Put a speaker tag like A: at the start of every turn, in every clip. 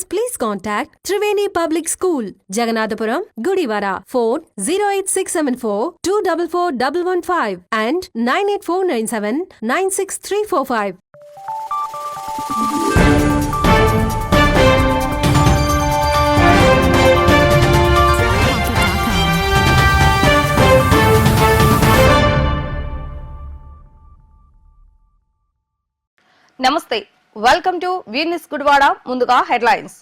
A: please contact Triveni Public School, Jagannathpuram, Gudivara. Phone 08674 244115 and 98497 96345.
B: నమస్తే Welcome to వీర్నిస్ Gudivada ముందుగా headlines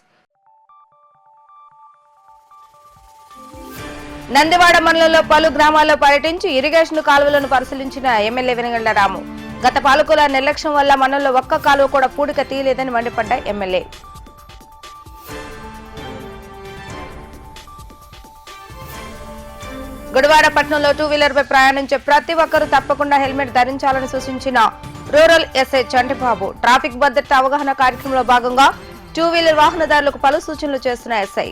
B: Nandivada మండలంలో పలు గ్రామాల్లో పర్యటించి ఇరిగేషన్ కాలువలను పరిశీలించిన ఎమ్మెల్యే వెనగండ్ల రాము. గత పాలకుల నిర్లక్ష్యం వల్ల మండలంలో ఒక్క కాలువ కూడా పూడిక తీయలేదని మండిపడ్డ ఎమ్మెల్యే. గుడివాడ పట్టణంలో టూ వీలర్ పై ప్రయాణించే ప్రతి ఒక్కరూ తప్పకుండా హెల్మెట్ ధరించాలని సూచించిన రూరల్ ఎస్ఐ చంటిబాబు ట్రాఫిక్ భద్రత అవగాహన కార్యక్రమంలో భాగంగా టూ వీలర్ వాహనదారులకు పలు సూచనలు చేస్తున్న ఎస్ఐ.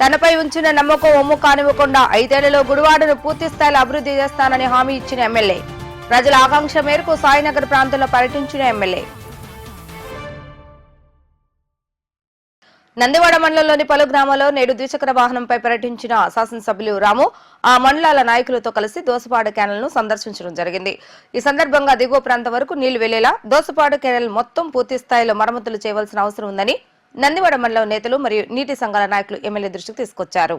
B: తనపై ఉంచిన నమ్మకం ఒమ్ము కానివ్వకుండా ఐదేళ్ళలో గుడివాడను పూర్తి స్థాయిలో అభివృద్ధి చేస్తానని హామీ ఇచ్చిన ఎమ్మెల్యే. ప్రజల ఆకాంక్ష మేరకు సాయినగర్ ప్రాంతంలో పర్యటించిన ఎమ్మెల్యే. నందివాడ మండలంలోని పలు గ్రామాల్లో నేడు ద్విచక్ర వాహనంపై పర్యటించిన శాసనసభ్యులు రాము ఆ మండలాల నాయకులతో కలిసి దోసపాడు కెనాల్ను సందర్శించడం జరిగింది. ఈ సందర్భంగా దిగువ ప్రాంతం వరకు నీళ్ళు వెళ్ళేలా దోసపాడు కెనాల్ మొత్తం పూర్తి స్థాయిలో మరమ్మతులు చేయవలసిన అవసరం ఉందని నందివాడ మండలం నేతలు మరియు నీటి సంఘాల నాయకులు ఎమ్మెల్యే దృష్టికి తీసుకొచ్చారు.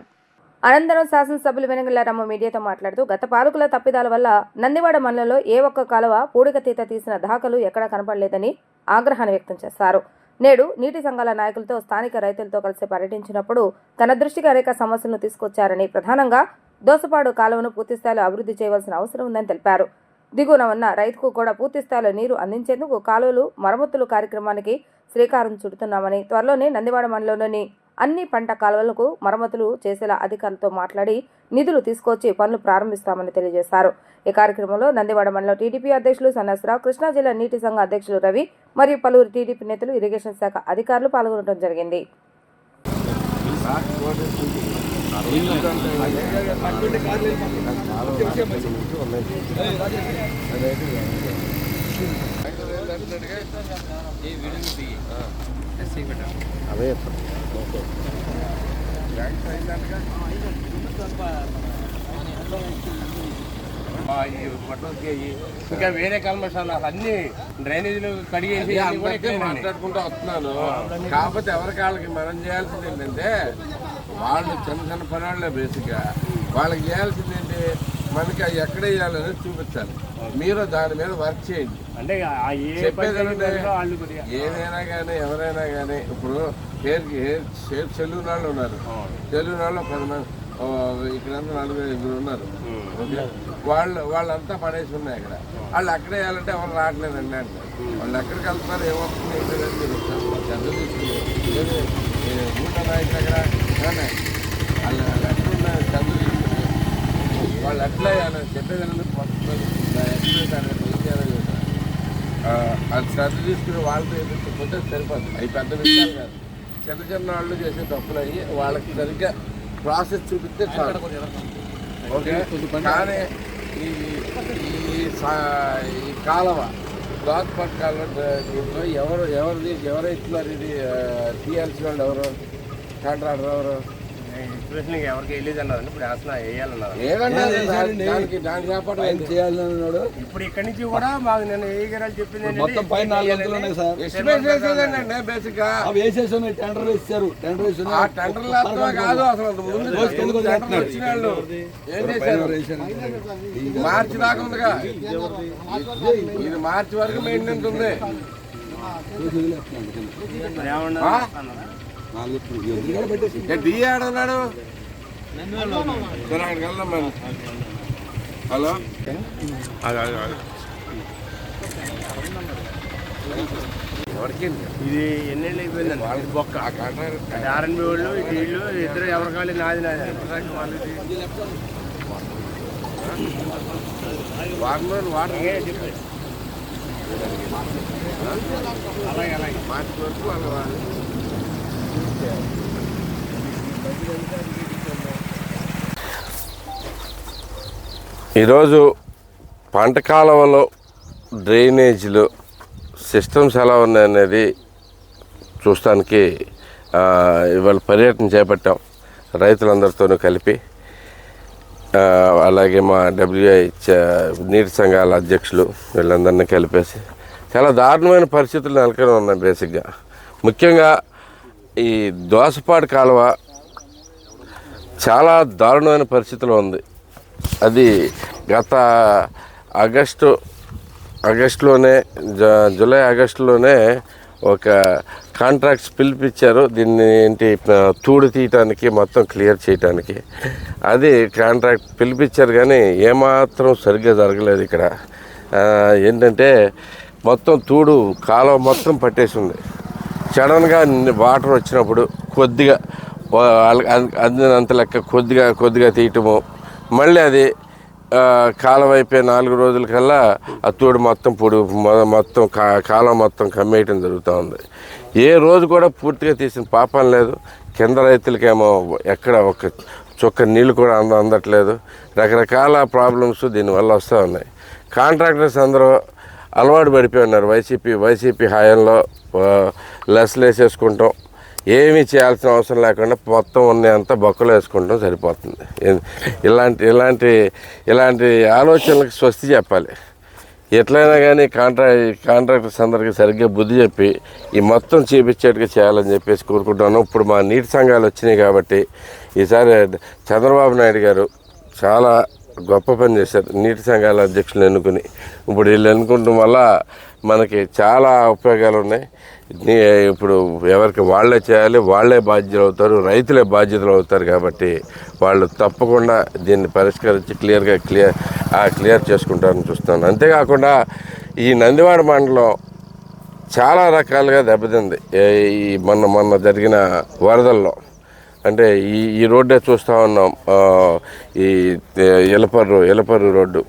B: అనంతరం శాసనసభ్యులు వెనగళ్ళ రామ మీడియాతో మాట్లాడుతూ గత పాలకుల తప్పిదాల వల్ల నందివాడ మండలంలో ఏ ఒక్క కాలువ పూడికతీత తీసిన దాఖలు ఎక్కడా కనపడలేదని ఆగ్రహాన్ని వ్యక్తం చేశారు. నేడు నీటి సంఘాల నాయకులతో స్థానిక రైతులతో కలిసి పర్యటించినప్పుడు తన దృష్టికి అనేక సమస్యలను తీసుకొచ్చారని ప్రధానంగా దోసపాడు కాలువను పూర్తిస్థాయిలో అభివృద్ధి చేయవలసిన అవసరం ఉందని తెలిపారు. దిగువన ఉన్న రైతుకు కూడా పూర్తి స్థాయిలో నీరు అందించేందుకు కాలువలు మరమ్మతులు కార్యక్రమానికి శ్రీకారం చుడుతున్నామని త్వరలోనే నందివాడ మండలంలోని అన్ని పంట కాలువలకు మరమ్మతులు చేసేలా అధికారులతో మాట్లాడి నిధులు తీసుకొచ్చి పనులు ప్రారంభిస్తామని తెలియజేశారు. ఈ కార్యక్రమంలో నందివాడ మండలం టీడీపీ అధ్యక్షులు సన్నాసరావు కృష్ణా జిల్లా నీటి సంఘ అధ్యక్షులు రవి మరియు పలువురు టీడీపీ నేతలు ఇరిగేషన్ శాఖ అధికారులు పాల్గొనడం జరిగింది.
C: అవే
D: ఇంకా వేరే కల్మషాలు అన్ని డ్రైనేజీలు కడిగేసి.
C: మాట్లాడుకుంటూ వస్తున్నాను. కాకపోతే ఎవరికి వాళ్ళకి మనం చేయాల్సింది ఏంటంటే వాళ్ళు చిన్న చిన్న పని వాళ్ళే బేసిక్గా. వాళ్ళకి చేయాల్సింది ఏంటి? మనకి అవి ఎక్కడ వేయాలనేది చూపించాలి. మీరు దాని మీద వర్క్ చేయండి.
D: అంటే
C: ఏంటంటే ఏదైనా కానీ ఎవరైనా కానీ ఇప్పుడు హెయిర్ హెయిర్ సెలూన్ వాళ్ళు ఉన్నారు. సెలూన్ వాళ్ళు పది మంది ఓ, ఇక్కడంతా నలుగురు ఐదుగురు ఉన్నారు. వాళ్ళు వాళ్ళంతా పడేసి ఉన్నాయి ఇక్కడ వాళ్ళు అక్కడ వేయాలంటే ఎవరు రావట్లేదండి అంటే. వాళ్ళు ఎక్కడికి వెళ్తున్నారు ఏమవుతుంది ఏంటనేది మీరు ఊళ్ళో నాయకులు అక్కడ? వాళ్ళు వాళ్ళు ఎక్కడ ఉన్నారు చదువు తీసుకుని వాళ్ళు వేయాలని చెప్పేదాన్ని అది శ్రద్ధ తీసుకుని వాళ్ళతో ఎదుర్కొపోతే సరిపోతుంది అవి పెద్ద విషయాలు కాదు. చిన్న చిన్న వాళ్ళు చేసే తప్పులు అయ్యి వాళ్ళకి సరిగ్గా ప్రాసెస్ చూపిస్తే చాలు. ఓకే? కానీ ఈ ఈ కాలువ దోతపట్ కాలువ దీంట్లో ఎవరు ఎవరిది ఎవరు ఇస్తున్నారు ఇది టీఎల్సీ వాళ్ళు ఎవరు? కాంట్రాక్టర్ ఎవరు?
D: ఎవరికి వెళ్ళేది ఇప్పుడు వేయాలన్నారు
E: చేయాలన్నాడు
D: ఇప్పుడు ఇక్కడి నుంచి కూడా మాకు నేను ఏ గారు చెప్పింది
E: మొత్తం పైన నాలుగు వంతులు ఉన్నాయి సార్.
C: ఎస్టిమేట్
E: బేసిక్గా. వేసేసి టెండర్ వేసారు టెండర్
C: ఆ వేస్తామా కాదు అసలు అంత ముందు టెండర్లు వచ్చిన వాళ్ళు ఏం చేశారు? మార్చి దాకా ఉందిగా. ఇది మార్చి వరకు మెయింటెనెన్స్ ఉంది.
D: ఏమన్నా
C: ఆడున్నాడు అక్కడికి వెళ్దాం మరి. హలో? ఎవరికి
D: ఇది ఎన్నేళ్ళు అయిపోయిందండి
C: వాళ్ళకి బొక్క.
D: ఆర్ఎన్బి వాళ్ళు వీళ్ళు ఇద్దరు ఎవరి కాళ్ళు నాది నాది.
C: వాటర్ వాటర్
D: ఏ చెప్పు. అలాగే అలాగే.
C: మార్చి వరకు వాళ్ళు. ఈరోజు పంట కాలువలో డ్రైనేజీలు సిస్టమ్స్ ఎలా ఉన్నాయనేది చూస్తానికి ఇవాళ పర్యటన చేపట్టాం రైతులందరితోనూ కలిపి. అలాగే మా డబ్ల్యూఐ నీటి సంఘాల అధ్యక్షులు వీళ్ళందరినీ కలిపేసి. చాలా దారుణమైన పరిస్థితులు నెలకొని ఉన్నాయి బేసిక్గా. ముఖ్యంగా ఈ దోసపాడు కాలువ చాలా దారుణమైన పరిస్థితిలో ఉంది. అది గత ఆగస్టు ఆగస్టులోనే జ జూలై ఆగస్టులోనే ఒక కాంట్రాక్ట్స్ పిలిపించారు దీన్ని ఏంటి తూడు తీయటానికి మొత్తం క్లియర్ చేయటానికి. అది కాంట్రాక్ట్ పిలిపించారు కానీ ఏమాత్రం సరిగ్గా జరగలేదు ఇక్కడ. ఏంటంటే మొత్తం తూడు కాలువ మొత్తం పట్టేసింది. సడన్గా వాటర్ వచ్చినప్పుడు కొద్దిగా అందినంత లెక్క కొద్దిగా కొద్దిగా తీయటము. మళ్ళీ అది కాలం అయిపోయి నాలుగు రోజుల కల్లా ఆ తోడు మొత్తం పొడి మొత్తం కా కాలం మొత్తం కమ్మేయటం జరుగుతూ ఉంది. ఏ రోజు కూడా పూర్తిగా తీసిన పాపం లేదు. కింద రైతులకేమో ఎక్కడ ఒక చుక్క నీళ్ళు కూడా అంద అందట్లేదు. రకరకాల ప్రాబ్లమ్స్ దీనివల్ల వస్తూ ఉన్నాయి. కాంట్రాక్టర్స్ అందరూ అలవాటు పడిపోయి ఉన్నారు వైసీపీ వైసీపీ హాయంలో లెస్లు వేసేసుకుంటాం ఏమీ చేయాల్సిన అవసరం లేకుండా మొత్తం ఉన్నంత బొక్కలు వేసుకుంటాం సరిపోతుంది. ఇలాంటి ఇలాంటి ఇలాంటి ఆలోచనలకు స్వస్తి చెప్పాలి. ఎట్లయినా కానీ కాంట్రా కాంట్రాక్టర్స్ అందరికీ సరిగ్గా బుద్ధి చెప్పి ఈ మొత్తం చేపించేట్టుగా చేయాలని చెప్పేసి కోరుకుంటున్నాను. ఇప్పుడు మా నీటి సంఘాలు వచ్చినాయి కాబట్టి ఈసారి చంద్రబాబు నాయుడు గారు చాలా గొప్ప పని చేశారు. నీటి సంఘాల అధ్యక్షులు ఎన్నుకుని. ఇప్పుడు వీళ్ళు ఎన్నుకుంటాం వల్ల మనకి చాలా ఉపయోగాలు ఉన్నాయి. ఇప్పుడు ఎవరికి వాళ్ళే చేయాలి వాళ్ళే బాధ్యతలు అవుతారు రైతులే బాధ్యతలు అవుతారు కాబట్టి వాళ్ళు తప్పకుండా దీన్ని పరిష్కరించి క్లియర్గా క్లియర్ క్లియర్ చేసుకుంటారని చూస్తున్నాను. అంతేకాకుండా ఈ నందివాడ మండలం చాలా రకాలుగా దెబ్బతింది. ఈ మొన్న మొన్న జరిగిన వరదల్లో. అంటే ఈ ఈ రోడ్డే చూస్తూ ఉన్నాం. ఈ ఎలపర్రు ఎలపర్రు రోడ్డు.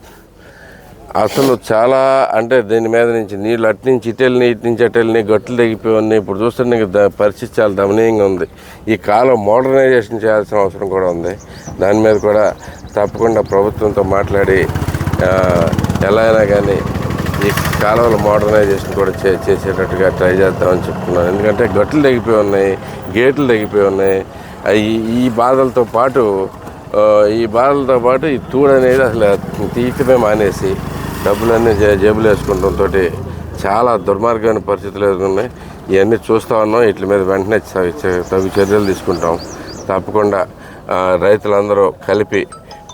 C: అసలు చాలా అంటే దీని మీద నుంచి నీళ్ళు అటు నుంచి ఇటెళ్ళని ఇటు నుంచి అటెళ్ళని గట్లు తెగిపోయి ఇప్పుడు చూస్తుంటే ద- పరిస్థితి చాలా దమనీయంగా ఉంది. ఈ కాలం మోడర్నైజేషన్ చేయాల్సిన అవసరం కూడా ఉంది. దాని మీద కూడా తప్పకుండా ప్రభుత్వంతో మాట్లాడి ఎలా అయినా కానీ ఈ కాలువల మోడర్నైజేషన్ కూడా చే చేసేటట్టుగా ట్రై చేద్దామని చెప్తున్నాను. ఎందుకంటే గట్లు తెగిపోయి ఉన్నాయి గేట్లు తెగిపోయి ఉన్నాయి. ఈ- బాధలతో పాటు ఈ బాధలతో పాటు ఈ తూడు అనేది అసలు తీయటమే మానేసి డబ్బులన్నీ జే జేబులు వేసుకుంటంతో చాలా దుర్మార్గమైన పరిస్థితులు ఎదుర్కొన్నాయి ఇవన్నీ చూస్తూ ఉన్నాం. వీటి మీద వెంటనే తగు చర్యలు తీసుకుంటాం. తప్పకుండా రైతులందరూ కలిపి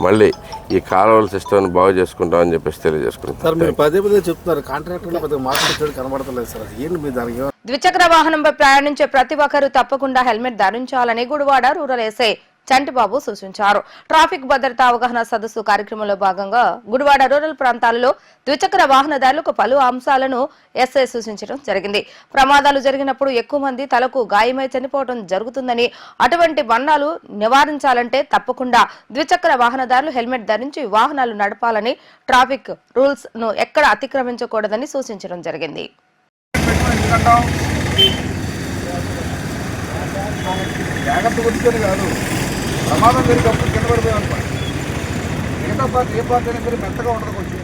C: మళ్ళీ ఈ కాలువల సిస్టమ్ని బాగు చేసుకుంటామని చెప్పేసి తెలియజేసుకుంటాం
F: సార్ మీరు పదే పదే చెప్తున్నారు కాంట్రాక్టర్లు మార్కెట్ కనబడతలేదు సార్. అది ఏంటి మీ దానికి?
B: ద్విచక్ర వాహనంపై ప్రయాణించే ప్రతి ఒక్కరూ తప్పకుండా హెల్మెట్ ధరించాలని గుడివాడ రూరల్ ఎస్ఐ చంటిబాబు సూచించారు. ట్రాఫిక్ భద్రతా అవగాహన సదస్సు కార్యక్రమంలో భాగంగా గుడివాడ రూరల్ ప్రాంతాలలో ద్విచక్ర వాహనదారులకు పలు అంశాలను ఎస్ఐ సూచించడం జరిగింది. ప్రమాదాలు జరిగినప్పుడు ఎక్కువ మంది తలకు గాయమై చనిపోవడం జరుగుతుందని అటువంటి మరణాలు నివారించాలంటే తప్పకుండా ద్విచక్ర వాహనదారులు హెల్మెట్ ధరించి వాహనాలు నడపాలని ట్రాఫిక్ రూల్స్ను ఎక్కడ అతిక్రమించకూడదని సూచించడం జరిగింది.
E: జాగ్రత్త కొట్టుకొని కాదు. ప్రమాదం జరిగినప్పుడు కింద పడిపోయాం మిగతా పార్టీ ఏ పార్టీ అయినా సరే మెత్తగా ఉండదు కొంచెం.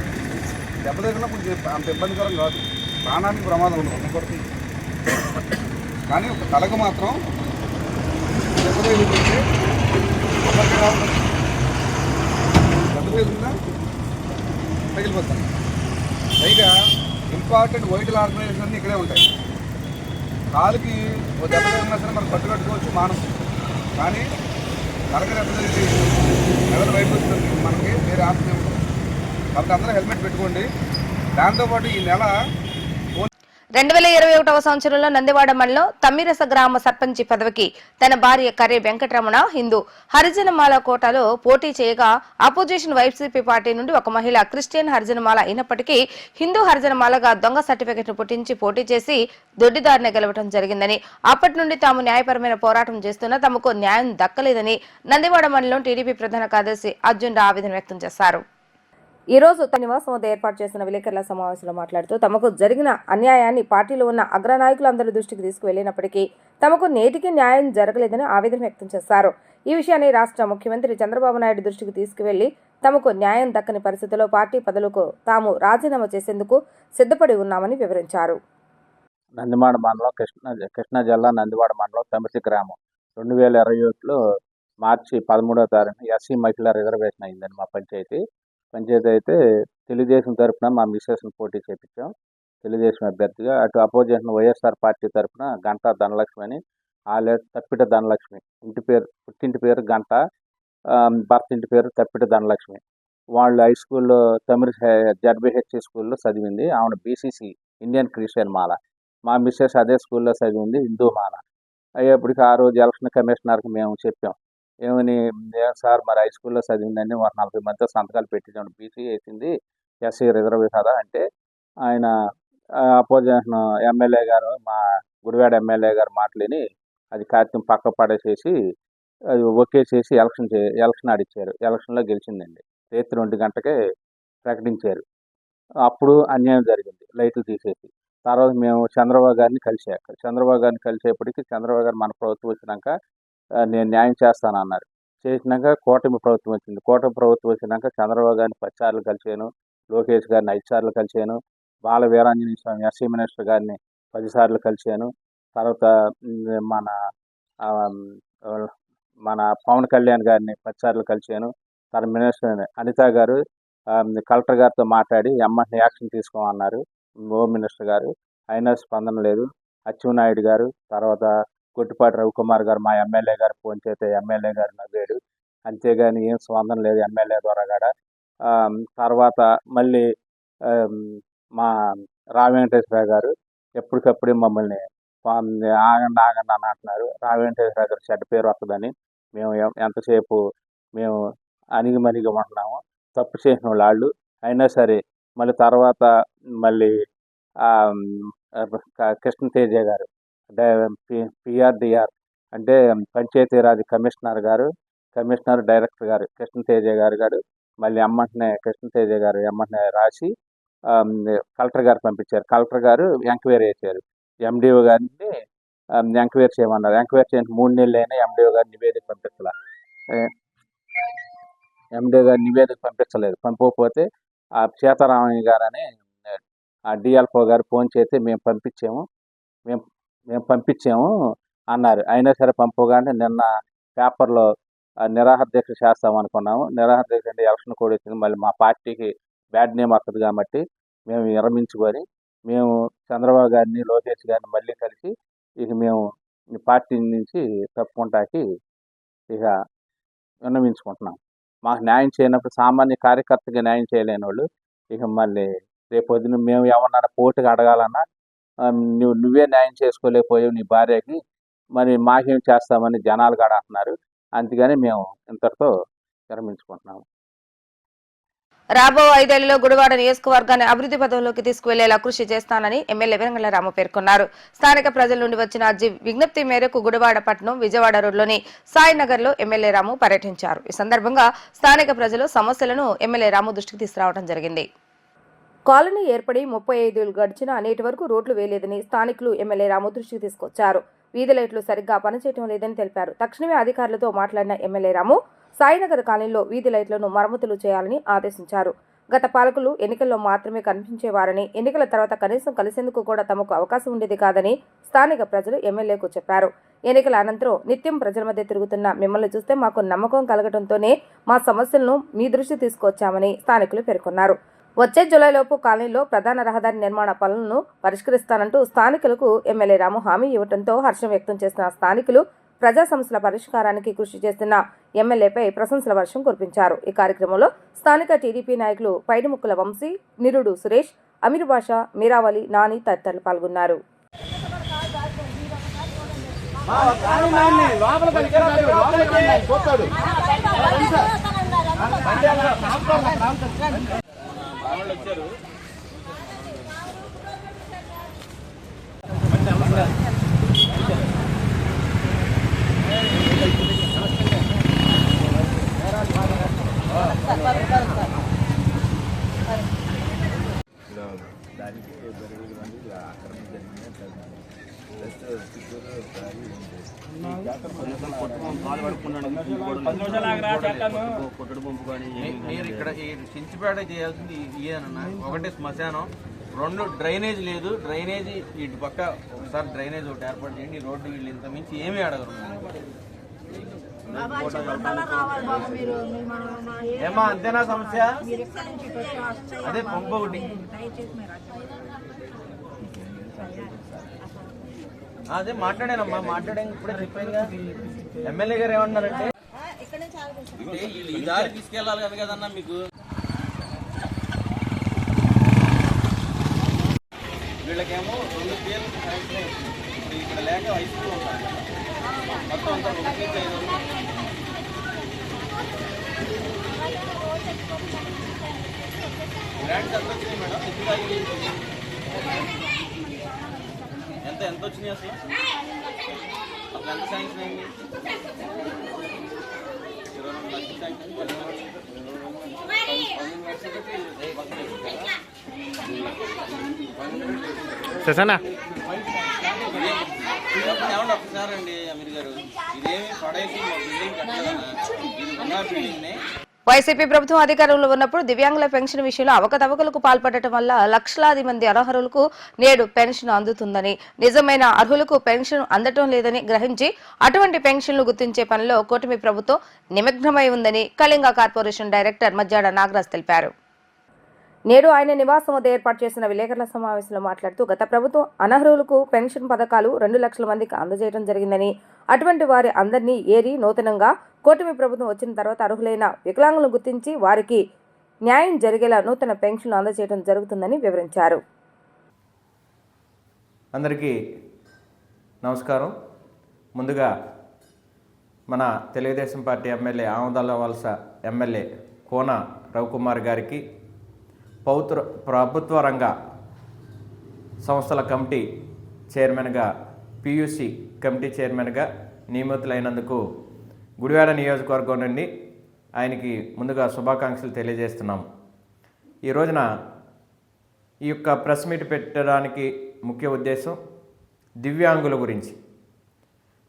E: దెబ్బ తగిలినా కొంచెం అంత ఇబ్బందికరం కాదు. ప్రాణానికి ప్రమాదం ఉండదు. అనుకోండి కానీ ఒక తలకు మాత్రం దెబ్బ తగిలిపోతే ఎవరికి దెబ్బ తగిలిందా తగిలిపోతాను పైగా ఇంపార్టెంట్ వైటల్ ఆర్గనైజేషన్ అన్నీ ఇక్కడే ఉంటాయి. కాలుకి ఓ దెబ్బ తగిలినా సరే మనం పట్టు కట్టుకోవచ్చు మానసు కానీ తలకి దెబ్బ ఎవరు బయటకు వస్తుంది మనకి వేరే ఆప్షన్ కాబట్టి అందరూ హెల్మెట్ పెట్టుకోండి. దాంతోపాటు ఈ నెల
B: రెండు వేల ఇరవై ఒకటవ సంవత్సరంలో నందివాడ మండలం తమ్మిరస గ్రామ సర్పంచి పదవికి తన భార్య కరే వెంకటరమణ హిందూ. హరిజనమాల కోటాలో పోటీ చేయగా అపోజిషన్ వైసీపీ పార్టీ నుండి ఒక మహిళ క్రిస్టియన్ హరిజనమాల అయినప్పటికీ హిందూ హరిజనమాలగా దొంగ సర్టిఫికెట్ పుట్టించి పోటీ చేసి దొడ్డిదారిన గెలవడం జరిగిందని. అప్పటి నుండి తాము న్యాయపరమైన పోరాటం చేస్తున్నా తమకు న్యాయం దక్కలేదని నందివాడ మండలం టీడీపీ ప్రధాన కార్యదర్శి అర్జున్ ఆవేదన వ్యక్తం చేశారు. ఈ రోజు తన నివాసం వద్ద ఏర్పాటు చేసిన విలేకరుల సమావేశంలో మాట్లాడుతూ తమకు జరిగిన అన్యాయాన్ని పార్టీలో ఉన్న అగ్రనాయకులందరి దృష్టికి తీసుకువెళ్ళినప్పటికీ తమకు నేటికి న్యాయం జరగలేదని ఆవేదన వ్యక్తం చేశారు. ఈ విషయాన్ని రాష్ట్ర ముఖ్యమంత్రి చంద్రబాబు నాయుడు దృష్టికి తీసుకువెళ్ళి తమకు న్యాయం దక్కని పరిస్థితుల్లో పార్టీ పదవులకు తాము రాజీనామా చేసేందుకు సిద్ధపడి ఉన్నామని వివరించారు.
G: నందిమాడ మండలం కృష్ణా కృష్ణా జిల్లా నందివాడ మండలం తమిసి గ్రామం. రెండు వేల ఇరవై ఒకటిలో మార్చి పదమూడవ తారీఖున ఎస్సీ మహిళా రిజర్వేషన్ అయిందండి మా పంచాయతీ పంచాయతీ అయితే తెలుగుదేశం తరఫున మా మిస్సెస్ని పోటీ చేపించాం. తెలుగుదేశం అభ్యర్థిగా అటు అపోజిషన్ వైఎస్ఆర్ పార్టీ తరఫున గంటా ధనలక్ష్మి అని ఆలే తప్పిట ధనలక్ష్మి. ఇంటి పేరు పుట్టింటి పేరు గంట భర్త ఇంటి పేరు తప్పిట ధనలక్ష్మి. వాళ్ళు హై స్కూల్లో తమిళ జడ్బిహెచ్సి స్కూల్లో చదివింది. ఆవిడ బీసీసీ ఇండియన్ క్రిస్టియన్ మాల. మా మిస్సెస్ అదే స్కూల్లో చదివింది హిందూ మాల. అయ్యేప్పటికి ఆ రోజు ఎలక్షన్ కమిషనర్కి మేము చెప్పాం. ఏమని "ఏం సార్ మరి హై స్కూల్లో చదివిందని ఒక నలభై మందితో సంతకాలు పెట్టించాం బీసీ వేసింది ఎస్సీ రిజర్వ్ కదా అంటే ఆయన అపోజిషన్ ఎమ్మెల్యే గారు మా గుడివాడ ఎమ్మెల్యే గారు మాట్లాడి అది కార్యక్రమం పక్క పడేసేసి అది ఓకే చేసి ఎలక్షన్ చే ఎలక్షన్ ఆడిచ్చారు ఎలక్షన్లో గెలిచిందండి. రేత్రి రెండు గంటకే ప్రకటించారు. అప్పుడు అన్యాయం జరిగింది లైట్లు తీసేసి. తర్వాత మేము చంద్రబాబు గారిని కలిసాక చంద్రబాబు గారిని కలిసేప్పటికి చంద్రబాబు గారు మన ప్రభుత్వం వచ్చినాక నేను న్యాయం చేస్తానన్నారు చేసినాక కూటమి ప్రభుత్వం వచ్చింది. కూటమి ప్రభుత్వం వచ్చినాక చంద్రబాబు గారిని పచ్చార్లు కలిసాను లోకేష్ గారిని ఐదు సార్లు కలిసాను బాల వీరాంజనేయ స్వామి ఎస్సీ మినిస్టర్ గారిని పదిసార్లు కలిసాను తర్వాత మన మన పవన్ కళ్యాణ్ గారిని పదిసార్లు కలిసాను తన మినిస్టర్ అనిత గారు కలెక్టర్ గారితో మాట్లాడి ఎమ్మెల్యే యాక్షన్ తీసుకోమన్నారు హోమ్ మినిస్టర్ గారు అయినా స్పందన లేదు అచ్చెన్నాయుడు గారు తర్వాత కొట్టిపాటి రవికుమార్ గారు మా ఎమ్మెల్యే గారు ఫోన్ చేస్తే ఎమ్మెల్యే గారు నవ్వాడు అంతేగాని ఏం స్పందన లేదు ఎమ్మెల్యే ద్వారా కూడా. తర్వాత మళ్ళీ మా రావెంకటేశ్వర గారు ఎప్పటికప్పుడే మమ్మల్ని ఆగండి ఆగండి అని అంటున్నారు. రావెంకటేశ్వర గారు చెడ్డ పేరు వస్తుందని మేము ఎంతసేపు మేము అణిగిమణిగి ఉంటున్నాము. తప్పు చేసిన వాళ్ళు అయినా సరే మళ్ళీ తర్వాత మళ్ళీ కృష్ణతేజ గారు కృష్ణ తేజ పిఆర్డిఆర్ అంటే పంచాయతీరాజ్ కమిషనర్ గారు కమిషనర్ డైరెక్టర్ గారు కృష్ణ తేజ గారు గారు మళ్ళీ ఎమ్మంటనే కృష్ణ తేజ గారు ఎమ్మంటనే రాసి కలెక్టర్ గారు పంపించారు. కలెక్టర్ గారు ఎంక్వైరీ చేశారు. ఎండిఓ గారిని ఎంక్వైరీ చేయమన్నారు. ఎంక్వైరీ చేయడానికి మూడు నెలలు అయినా ఎండిఓ గారు నివేదిక పంపించాల. ఎండిఓ గారు నివేదిక పంపించలేదు. పంపకపోతే ఆ సీతారామయ్య గారు అని ఆ డిఎల్ఓ గారు ఫోన్ చేస్తే మేము పంపించాము. మేము మేము పంపించాము అన్నారు. అయినా సరే పంపగానే నిన్న పేపర్లో నిరాహార దీక్ష చేస్తాం అనుకున్నాము. నిరాహార దీక్ష అంటే ఎలక్షన్ కూడా వచ్చింది. మళ్ళీ మా పార్టీకి బ్యాడ్ నేమ్ వస్తుంది కాబట్టి మేము విరమించుకొని మేము చంద్రబాబు గారిని లోకేష్ గారిని మళ్ళీ కలిసి ఇక మేము ఈ పార్టీ నుంచి తప్పుకుంటాకి ఇక విన్నవించుకుంటున్నాం. మాకు న్యాయం చేయనప్పుడు సామాన్య కార్యకర్తగా న్యాయం చేయలేని వాళ్ళు ఇక మళ్ళీ రేపు పొద్దున మేము ఏమన్నా పోటీగా అడగాలన్నా నువ్వు నువ్వే న్యాయం చేసుకోలేకపోయావు నీ భార్యకి మరి మాకేం చేస్తామని జనాలు కూడా అంటున్నారు అందుకని మేము ఇంతటితో విరమించుకుంటున్నాము.
B: రాబో ఐదేళ్ళలో గుడివాడ నియోజకవర్గాన్ని అభివృద్ధి పదంలోకి తీసుకువెళ్ళేలా కృషి చేస్తానని ఎమ్మెల్యే వెరంగల రాము పేర్కొన్నారు. స్థానిక ప్రజల నుండి వచ్చిన విజ్ఞప్తి మేరకు గుడివాడ పట్టణం విజయవాడ రోడ్లోని సాయినగర్లో ఎమ్మెల్యే రాము పర్యటించారు. ఈ సందర్భంగా స్థానిక ప్రజలు సమస్యలను ఎమ్మెల్యే రాము దృష్టికి తీసుకురావడం జరిగింది. కాలనీ ఏర్పడి ముప్పై ఐదేళ్ళు గడిచినా నేటి వరకు రోడ్లు వేయలేదని స్థానికులు ఎమ్మెల్యే రాము దృష్టికి తీసుకొచ్చారు. వీధి లైట్లు సరిగ్గా పనిచేయడం లేదని తెలిపారు. తక్షణమే అధికారులతో మాట్లాడిన ఎమ్మెల్యే రాము సాయినగర్ కాలనీలో వీధి లైట్లను మరమ్మతులు చేయాలని ఆదేశించారు. గత పాలకులు ఎన్నికల్లో మాత్రమే కనిపించేవారని ఎన్నికల తర్వాత కనీసం కలిసేందుకు కూడా తమకు అవకాశం ఉండేది కాదని స్థానిక ప్రజలు ఎమ్మెల్యేకు చెప్పారు. ఎన్నికల అనంతరం నిత్యం ప్రజల మధ్య తిరుగుతున్న మిమ్మల్ని చూస్తే మాకు నమ్మకం కలగడంతోనే మా సమస్యలను మీ దృష్టి తీసుకొచ్చామని స్థానికులు పేర్కొన్నారు. వచ్చే జులైలోపు కాలనీలో ప్రధాన రహదారి నిర్మాణ పనులను పరిష్కరిస్తానంటూ స్థానికులకు ఎమ్మెల్యే రాము హామీ ఇవ్వడంతో హర్షం వ్యక్తం చేసిన స్థానికులు ప్రజా సమస్యల పరిష్కారానికి కృషి చేస్తున్న ఎమ్మెల్యేపై ప్రశంసల వర్షం కురిపించారు. ఈ కార్యక్రమంలో స్థానిక టీడీపీ నాయకులు పైడిముక్కుల వంశీ నిరుడు సురేష్ అమీర్ బాషా మీరావలి నాని తదితరులు పాల్గొన్నారు.
H: దానికి జరిగింది అక్రమం జరిగింది ప్లస్ చిత్తూరు మీరు ఇక్కడ ఈ చించిపేట చేయాల్సింది ఇదేనన్నా ఒకటి శ్మశానం. రెండు డ్రైనేజ్ లేదు. డ్రైనేజీ ఇటు పక్క ఒకసారి డ్రైనేజ్ ఒకటి ఏర్పాటు చేయండి. ఈ రోడ్డు వీళ్ళు ఇంత మించి ఏమీ అడగరు. ఏమా అంతేనా సమస్య? అదే పంపు ఒకటి అదే మాట్లాడానమ్మా మాట్లాడాను ఇప్పుడే చెప్పానుగా ఎమ్మెల్యే గారు ఏమన్నారంటే ఈ దారి తీసుకెళ్ళాలి కదా కదన్నా మీకు? వీళ్ళకేమో రెండు పేర్లు శాంక్షన్ ఇక్కడ లేక హై స్కూల్ ఉంటారు. మొత్తం అంతా ఒక ఫీజు ఐదు వందలు. వచ్చినాయి మేడం. ఎందుకు ఎంత వచ్చినాయి అసలు? అసలు ఎంత శాంక్షన్ అయింది ఇరవై రెండు లక్షలు శాంక్షన్ అండి అమీర్ గారు? ఇదేమి పడేసి బిల్డింగ్ కట్టలేదన్నా ఇది ఉన్న బిల్డింగ్
B: వైసీపీ ప్రభుత్వం అధికారంలో ఉన్నప్పుడు దివ్యాంగుల పెన్షన్ విషయంలో అవకతవకలకు పాల్పడటం వల్ల లక్షలాది మంది అనర్హులకు నేడు పెన్షన్ అందుతుందని నిజమైన అర్హులకు పెన్షన్ అందటం లేదని గ్రహించి అటువంటి పెన్షన్లు గుర్తించే పనిలో కూటమి ప్రభుత్వం నిమగ్నమై ఉందని కళింగ కార్పొరేషన్ డైరెక్టర్ మధ్యాడ నాగరాజ్ తెలిపారు. నేడు ఆయన నివాసం వద్ద ఏర్పాటు చేసిన విలేకరుల సమావేశంలో మాట్లాడుతూ గత ప్రభుత్వం అనర్హులకు పెన్షన్ పథకాలు రెండు లక్షల మందికి అందజేయడం జరిగిందని అటువంటి వారి అందరినీ ఏరి నూతనంగా కూటమి ప్రభుత్వం వచ్చిన తర్వాత అర్హులైన వికలాంగులను గుర్తించి వారికి న్యాయం జరిగేలా నూతన పెన్షన్లు అందజేయడం జరుగుతుందని వివరించారు.
H: అందరికీ నమస్కారం. ముందుగా మన తెలుగుదేశం పార్టీ ఎమ్మెల్యే ఆమదాల వలస ఎమ్మెల్యే కోన రవికుమార్ గారికి పౌత్ర ప్రభుత్వ రంగ సంస్థల కమిటీ చైర్మన్గా పియూసి కమిటీ చైర్మన్గా నియమితులైనందుకు గుడివాడ నియోజకవర్గం నుండి ఆయనకి ముందుగా శుభాకాంక్షలు తెలియజేస్తున్నాం. ఈ రోజున ఈ యొక్క ప్రెస్ మీట్ పెట్టడానికి ముఖ్య ఉద్దేశం దివ్యాంగుల గురించి.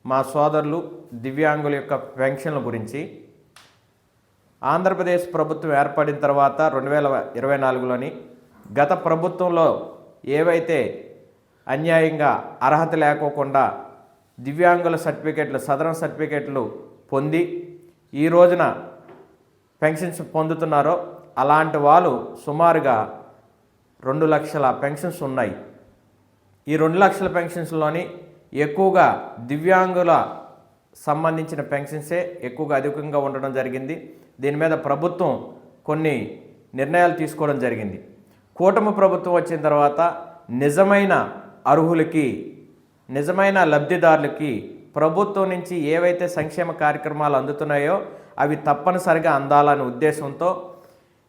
H: మా సోదరులు దివ్యాంగుల యొక్క పెన్షన్ల గురించి ఆంధ్రప్రదేశ్ ప్రభుత్వం ఏర్పడిన తర్వాత రెండు వేల ఇరవై నాలుగులోని గత ప్రభుత్వంలో ఏవైతే అన్యాయంగా అర్హత లేకోకుండా దివ్యాంగుల సర్టిఫికెట్లు సదరన్ సర్టిఫికెట్లు పొంది ఈ రోజున పెన్షన్స్ పొందుతున్నారో అలాంటి వాళ్ళు సుమారుగా రెండు లక్షల పెన్షన్స్ ఉన్నాయి. ఈ రెండు లక్షల పెన్షన్స్లోని ఎక్కువగా దివ్యాంగుల సంబంధించిన పెన్షన్సే ఎక్కువగా అధికంగా ఉండడం జరిగింది. దీని మీద ప్రభుత్వం కొన్ని నిర్ణయాలు తీసుకోవడం జరిగింది. కూటమి ప్రభుత్వం వచ్చిన తర్వాత నిజమైన అర్హులకి నిజమైన లబ్ధిదారులకి ప్రభుత్వం నుంచి ఏవైతే సంక్షేమ కార్యక్రమాలు అందుతున్నాయో అవి తప్పనిసరిగా అందాలనే ఉద్దేశంతో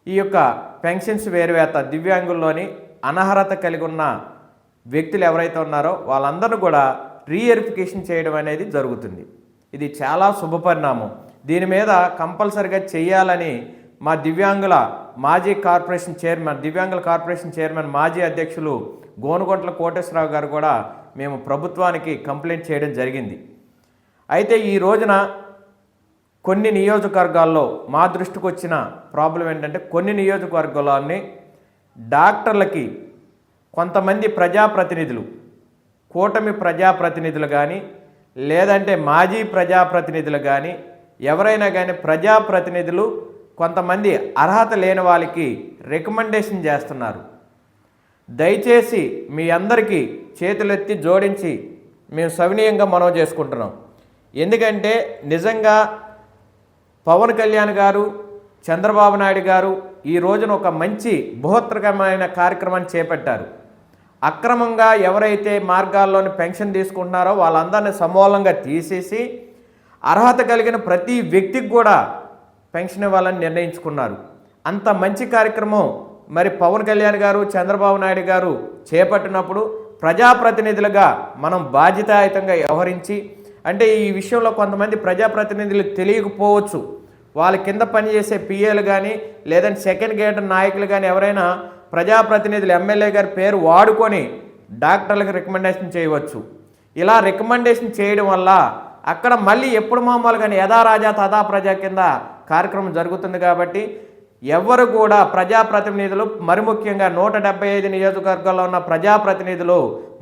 H: ఈ యొక్క పెన్షన్స్ వేరువేత దివ్యాంగుల్లోని అనర్హత కలిగి ఉన్న వ్యక్తులు ఎవరైతే ఉన్నారో వాళ్ళందరూ కూడా రీఎరిఫికేషన్ చేయడం అనేది జరుగుతుంది. ఇది చాలా శుభపరిణామం దీని మీద కంపల్సరిగా చేయాలని మా దివ్యాంగుల మాజీ కార్పొరేషన్ చైర్మన్ దివ్యాంగుల కార్పొరేషన్ చైర్మన్ మాజీ అధ్యక్షులు గోనుగొంట్ల కోటేశ్వరరావు గారు కూడా మేము ప్రభుత్వానికి కంప్లైంట్ చేయడం జరిగింది. అయితే ఈ రోజున కొన్ని నియోజకవర్గాల్లో మా దృష్టికి వచ్చిన ప్రాబ్లం ఏంటంటే కొన్ని నియోజకవర్గాలని డాక్టర్లకి కొంతమంది ప్రజాప్రతినిధులు కూటమి ప్రజాప్రతినిధులు కానీ లేదంటే మాజీ ప్రజాప్రతినిధులు కానీ ఎవరైనా కానీ ప్రజాప్రతినిధులు కొంతమంది అర్హత లేని వాళ్ళకి రికమెండేషన్ చేస్తున్నారు. దయచేసి మీ అందరికీ చేతులెత్తి జోడించి మేము సవినీయంగా మనవి చేసుకుంటున్నాం. ఎందుకంటే నిజంగా పవన్ కళ్యాణ్ గారు చంద్రబాబు నాయుడు గారు ఈ రోజున ఒక మంచి బృహత్తరకమైన కార్యక్రమాన్ని చేపట్టారు. అక్రమంగా ఎవరైతే మార్గాల్లోని పెన్షన్ తీసుకుంటున్నారో వాళ్ళందరినీ సమూలంగా తీసేసి అర్హత కలిగిన ప్రతి వ్యక్తికి కూడా పెన్షన్ ఇవ్వాలని నిర్ణయించుకున్నారు. అంత మంచి కార్యక్రమం మరి పవన్ కళ్యాణ్ గారు చంద్రబాబు నాయుడు గారు చేపట్టినప్పుడు ప్రజాప్రతినిధులుగా మనం బాధ్యతాయుతంగా వ్యవహరించి అంటే ఈ విషయంలో కొంతమంది ప్రజాప్రతినిధులు తెలియకపోవచ్చు. వాళ్ళ కింద పనిచేసే పిఏలు కానీ లేదంటే సెకండ్ గేటర్ నాయకులు కానీ ఎవరైనా ప్రజాప్రతినిధులు ఎమ్మెల్యే గారి పేరు వాడుకొని డాక్టర్లకు రికమెండేషన్ చేయవచ్చు. ఇలా రికమెండేషన్ చేయడం వల్ల అక్కడ మళ్ళీ ఎప్పుడు మామూలుగానే యథా రాజా తథా ప్రజా కింద కార్యక్రమం జరుగుతుంది కాబట్టి ఎవరు కూడా ప్రజాప్రతినిధులు మరి ముఖ్యంగా నూట డెబ్బై ఐదు నియోజకవర్గాల్లో ఉన్న ప్రజాప్రతినిధులు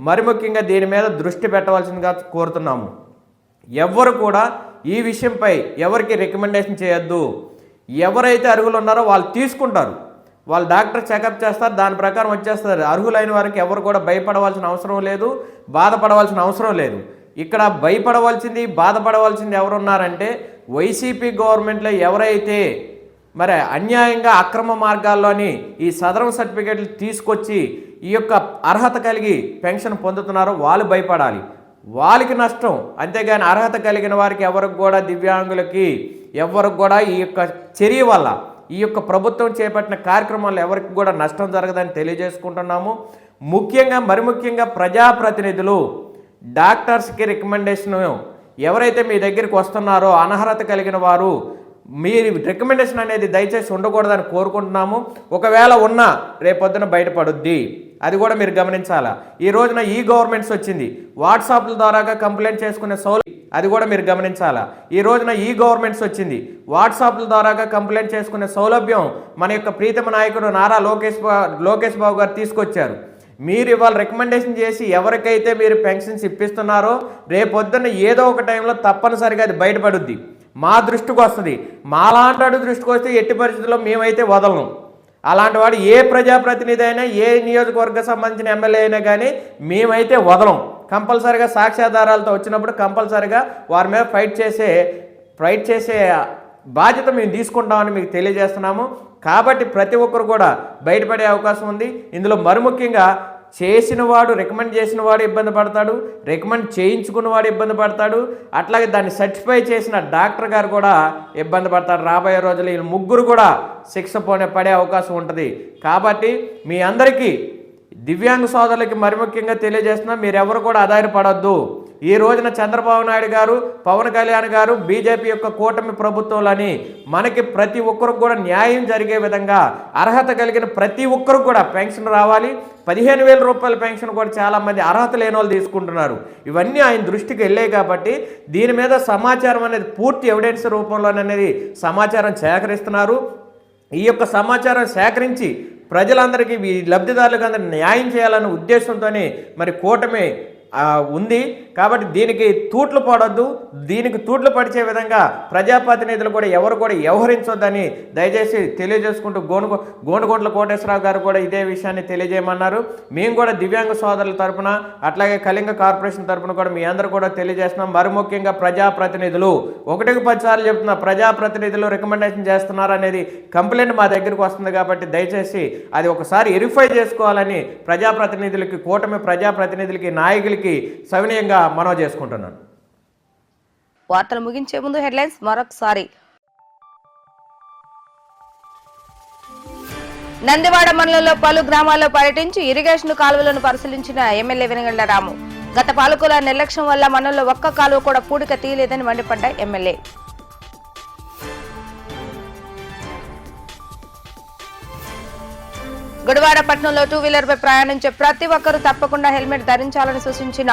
H: మరి ముఖ్యంగా దీని మీద దృష్టి పెట్టవలసిందిగా కోరుతున్నాము. ఎవ్వరు కూడా ఈ విషయంపై ఎవరికి రికమెండేషన్ చేయొద్దు. ఎవరైతే అరుగులు ఉన్నారో వాళ్ళు తీసుకుంటారు. వాళ్ళు డాక్టర్ చెకప్ చేస్తారు దాని ప్రకారం వచ్చేస్తారు. అర్హులైన వారికి ఎవరు కూడా భయపడవలసిన అవసరం లేదు బాధపడవలసిన అవసరం లేదు. ఇక్కడ భయపడవలసింది బాధపడవలసింది ఎవరున్నారంటే వైసీపీ గవర్నమెంట్లో ఎవరైతే మరి అన్యాయంగా అక్రమ మార్గాల్లోని ఈ సదరం సర్టిఫికేట్లు తీసుకొచ్చి ఈ యొక్క అర్హత కలిగి పెన్షన్ పొందుతున్నారో వాళ్ళు భయపడాలి. వాళ్ళకి నష్టం. అంతేగాని అర్హత కలిగిన వారికి ఎవరికి కూడా దివ్యాంగులకి ఎవరికి కూడా ఈ యొక్క చర్య వల్ల ఈ యొక్క ప్రభుత్వం చేపట్టిన కార్యక్రమాలు ఎవరికి కూడా నష్టం జరగదని తెలియజేసుకుంటున్నాము. ముఖ్యంగా మరి ముఖ్యంగా ప్రజాప్రతినిధులు డాక్టర్స్కి రికమెండేషన్ ఎవరైతే మీ దగ్గరికి వస్తున్నారో అనర్హత కలిగిన వారు మీ రికమెండేషన్ అనేది దయచేసి ఉండకూడదని కోరుకుంటున్నాము. ఒకవేళ ఉన్నా రేపొద్దున బయటపడుద్ది. అది కూడా మీరు గమనించాలా. ఈ రోజున ఈ గవర్నమెంట్స్ వచ్చింది. వాట్సాప్ల ద్వారాగా కంప్లైంట్ చేసుకునే సౌలభ్యం అది కూడా మీరు గమనించాలా? ఈ రోజున ఈ గవర్నమెంట్స్ వచ్చింది. వాట్సాప్ల ద్వారాగా కంప్లైంట్ చేసుకునే సౌలభ్యం మన యొక్క ప్రీతమ నాయకుడు నారా లోకేష్ బా- లోకేష్ బాబు గారు తీసుకొచ్చారు. మీరు ఇవాళ రికమెండేషన్ చేసి ఎవరికైతే మీరు పెన్షన్స్ ఇప్పిస్తున్నారో రేపొద్దున్న ఏదో ఒక టైంలో తప్పనిసరిగా అది బయటపడుద్ది. మా దృష్టికి వస్తుంది మాలాంటి దృష్టికి వస్తే ఎట్టి పరిస్థితుల్లో మేమైతే వదలను. అలాంటి వాడు ఏ ప్రజాప్రతినిధి అయినా ఏ నియోజకవర్గ సంబంధించిన ఎమ్మెల్యే అయినా కానీ మేమైతే వదలం. కంపల్సరిగా సాక్ష్యాధారాలతో వచ్చినప్పుడు కంపల్సరిగా వారి మీద ఫైట్ చేసే ఫైట్ చేసే బాధ్యత మేము తీసుకుంటామని మీకు తెలియజేస్తున్నాము. కాబట్టి ప్రతి ఒక్కరు కూడా బయటపడే అవకాశం ఉంది. ఇందులో మరి ముఖ్యంగా చేసిన వాడు రికమెండ్ చేసిన వాడు ఇబ్బంది పడతాడు రికమెండ్ చేయించుకున్న వాడు ఇబ్బంది పడతాడు. అట్లాగే దాన్ని సర్టిఫై చేసిన డాక్టర్ గారు కూడా ఇబ్బంది పడతాడు రాబోయే రోజులు ఈ ముగ్గురు కూడా శిక్ష పోనే పడే అవకాశం ఉంటుంది. కాబట్టి మీ అందరికీ దివ్యాంగ సోదరులకి మరి ముఖ్యంగా తెలియజేస్తున్నా మీరెవరు కూడా ఆధారపడద్దు ఈ రోజున చంద్రబాబు నాయుడు గారు పవన్ కళ్యాణ్ గారు బీజేపీ యొక్క కూటమి ప్రభుత్వంలోని మనకి ప్రతి ఒక్కరికి కూడా న్యాయం జరిగే విధంగా అర్హత కలిగిన ప్రతి ఒక్కరికి కూడా పెన్షన్ రావాలి. పదిహేను వేల రూపాయల పెన్షన్ కూడా చాలామంది అర్హత లేని వాళ్ళు తీసుకుంటున్నారు. ఇవన్నీ ఆయన దృష్టికి వెళ్ళాయి కాబట్టి దీని మీద సమాచారం అనేది పూర్తి ఎవిడెన్స్ రూపంలోననేది సమాచారం సేకరిస్తున్నారు. ఈ యొక్క సమాచారం సేకరించి ప్రజలందరికీ ఈ లబ్ధిదారులకు అందరూ న్యాయం చేయాలనే ఉద్దేశంతోనే మరి కూటమి ఉంది. కాబట్టి దీనికి తూట్లు పడొద్దు. దీనికి తూట్లు పడిచే విధంగా ప్రజాప్రతినిధులు కూడా ఎవరు కూడా వ్యవహరించొద్దని దయచేసి తెలియజేసుకుంటూ గోను గోనుగొండ్ల కోటేశ్వరరావు గారు కూడా ఇదే విషయాన్ని తెలియజేయమన్నారు. మేము కూడా దివ్యాంగ సోదరుల తరపున అట్లాగే కళింగ కార్పొరేషన్ తరపున కూడా మీ అందరూ కూడా తెలియజేస్తున్నాం. మరి ముఖ్యంగా ప్రజాప్రతినిధులు. ఒకటికి పది సార్లు చెప్తున్నా ప్రజాప్రతినిధులు రికమెండేషన్ చేస్తున్నారు అనేది కంప్లైంట్ మా దగ్గరికి వస్తుంది కాబట్టి దయచేసి అది ఒకసారి వెరిఫై చేసుకోవాలని ప్రజాప్రతినిధులకి కూటమి ప్రజాప్రతినిధులకి నాయకులకి సవినయంగా మనవ చేసుకుంటున్నాను
B: వార్తలు ముగించే ముందు హెడ్లైన్స్ మరొకసారి. నందివాడ మండలంలో పలు గ్రామాల్లో పర్యటించి ఇరిగేషన్ కాలువలను పరిశీలించిన ఎమ్మెల్యే వెనగండ రాము. గత పాలకుల నిర్లక్ష్యం వల్ల మండలంలో ఒక్క కాలువ కూడా పూడిక తీయలేదని మండిపడ్డ ఎమ్మెల్యే. గుడివాడ పట్టణంలో టూ వీలర్ పై ప్రయాణించే ప్రతి ఒక్కరూ తప్పకుండా హెల్మెట్ ధరించాలని సూచించిన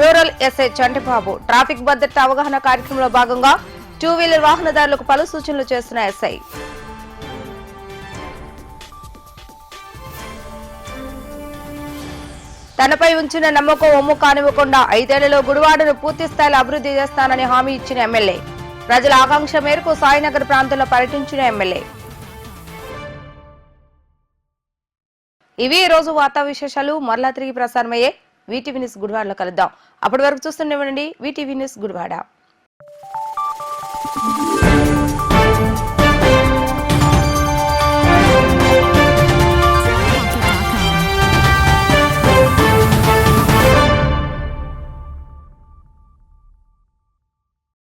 B: రూరల్ ఎస్ఐ చంటిబాబు. ట్రాఫిక్ భద్రత అవగాహన కార్యక్రమంలో భాగంగా టూ వీలర్ వాహనదారులకు పలు సూచనలు చేస్తున్న ఎస్ఐ. తనపై ఉంచిన నమ్మకం ఒమ్ము కానివ్వకుండా ఐదేళ్ళలో గుడివాడను పూర్తి స్థాయిలో అభివృద్ధి చేస్తానని హామీ ఇచ్చిన ఎమ్మెల్యే. ప్రజల ఆకాంక్ష మేరకు సాయినగర్ ప్రాంతంలో పర్యటించిన ఎమ్మెల్యే. ఇవి ఈ రోజు వార్తా విశేషాలు. మరలా తిరిగి ప్రసారమయ్యే వీటీవీ న్యూస్ గుడివాడలో కలుద్దాం. అప్పటి వరకు చూస్తుండేవండి వీటీవీ న్యూస్ గుడివాడ.